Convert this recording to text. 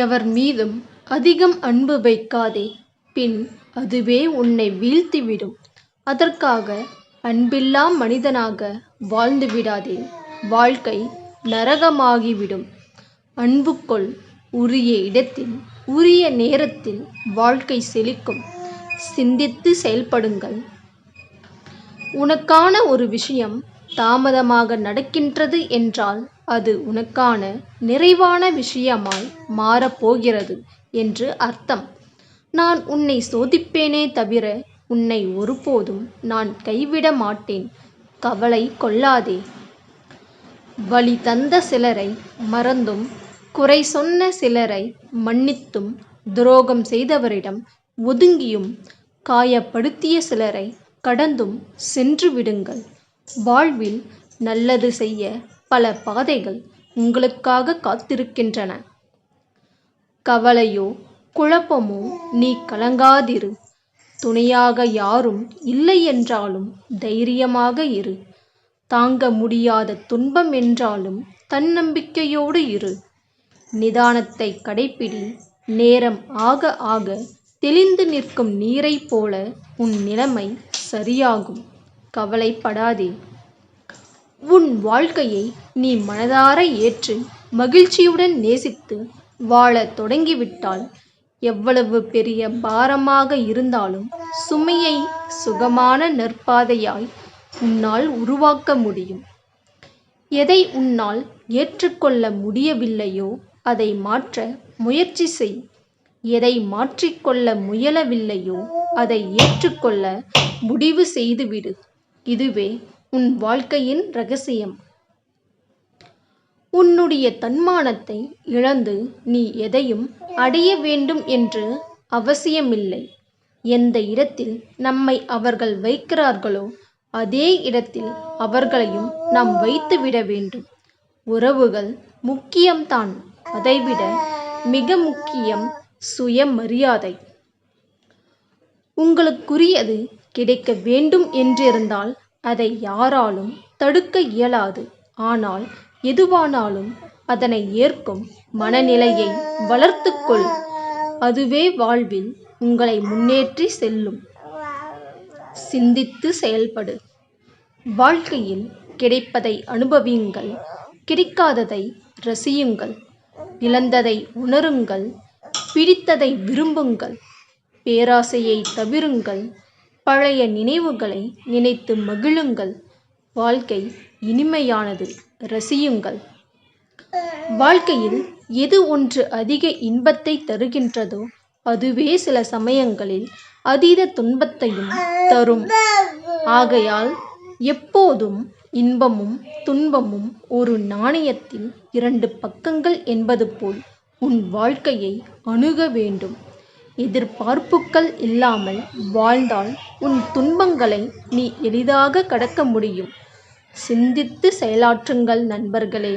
எவர் மீதும் அதிகம் அன்பு வைக்காதே பின் அதுவே உன்னை வீழ்த்திவிடும். அதற்காக அன்பில்லா மனிதனாக வாழ்ந்து விடாதே வாழ்க்கை நரகமாகிவிடும். அன்புக்குள் உரிய இடத்தில் உரிய நேரத்தில் வாழ்க்கை செழிக்கும். சிந்தித்து செயல்படுங்கள். உனக்கான ஒரு விஷயம் தாமதமாக நடக்கின்றது என்றால் அது உனக்கான நிறைவான விஷயமாய் மாறப் போகிறது என்று அர்த்தம். நான் உன்னை சோதிப்பேனே தவிர உன்னை ஒருபோதும் நான் கைவிட மாட்டேன் கவலை கொள்ளாதே. வழி தந்த சிலரை மறந்தும் குறை சொன்ன சிலரை மன்னித்தும் துரோகம் செய்தவரிடம் ஒதுங்கியும் காயப்படுத்திய சிலரை கடந்தும் சென்று விடுங்கள். வாழ்வில் நல்லது செய்ய பல பாதைகள் உங்களுக்காக காத்திருக்கின்றன. கவலையோ குழப்பமோ நீ கலங்காதிரு. துணையாக யாரும் இல்லையென்றாலும் தைரியமாக இரு. தாங்க முடியாத துன்பம் என்றாலும் தன்னம்பிக்கையோடு இரு. நிதானத்தைக் கடைப்பிடி. நேரம் ஆக ஆக தெளிந்து நிற்கும் நீரைப் போல உன் நிலைமை சரியாகும் கவலைப்படாதே. உன் வாழ்க்கையை நீ மனதார ஏற்று மகிழ்ச்சியுடன் நேசித்து வாழத் தொடங்கிவிட்டால் எவ்வளவு பெரிய பாரமாக இருந்தாலும் சுமையை சுகமான நற்பாதையாய் உன்னால் உருவாக்க முடியும். எதை உன்னால் ஏற்றுக்கொள்ள முடியவில்லையோ அதை மாற்ற முயற்சி செய். எதை மாற்றிக்கொள்ள முயலவில்லையோ அதை ஏற்றுக்கொள்ள முடிவு செய்துவிடு. இதுவே உன் வாழ்க்கையின் ரகசியம். உன்னுடைய தன்மானத்தை இழந்து நீ எதையும் அடைய வேண்டும் என்று அவசியமில்லை. எந்த இடத்தில் நம்மை அவர்கள் வைக்கிறார்களோ அதே இடத்தில் அவர்களையும் நாம் வைத்துவிட வேண்டும். உறவுகள் முக்கியம்தான் அதைவிட மிக முக்கியம் சுயமரியாதை. உங்களுக்குரியது கிடைக்க வேண்டும் என்றிருந்தால் அதை யாராலும் தடுக்க இயலாது. ஆனால் எதுவானாலும் அதனை ஏற்கும் மனநிலையை வளர்த்துக்கொள் அதுவே வாழ்வில் உங்களை முன்னேற்றி செல்லும். சிந்தித்து செயல்படு. வாழ்க்கையில் கிடைப்பதை அனுபவியுங்கள் கிடைக்காததை ரசியுங்கள். இழந்ததை உணருங்கள் பிடித்ததை விரும்புங்கள். பேராசையை தவிருங்கள். பழைய நினைவுகளை நினைத்து மகிழுங்கள். வாழ்க்கை இனிமையானது ரசியுங்கள். வாழ்க்கையில் எது ஒன்று அதிக இன்பத்தை தருகின்றதோ அதுவே சில சமயங்களில் அதீத துன்பத்தையும் தரும். ஆகையால் எப்போதும் இன்பமும் துன்பமும் ஒரு நாணயத்தின் இரண்டு பக்கங்கள் என்பது போல் உன் வாழ்க்கையை அணுக வேண்டும். எதிர்பார்ப்புகள் இல்லாமல் வாழ்ந்தால் உன் துன்பங்களை நீ எளிதாக கடக்க முடியும். சிந்தித்து செயலாற்றுங்கள் நண்பர்களே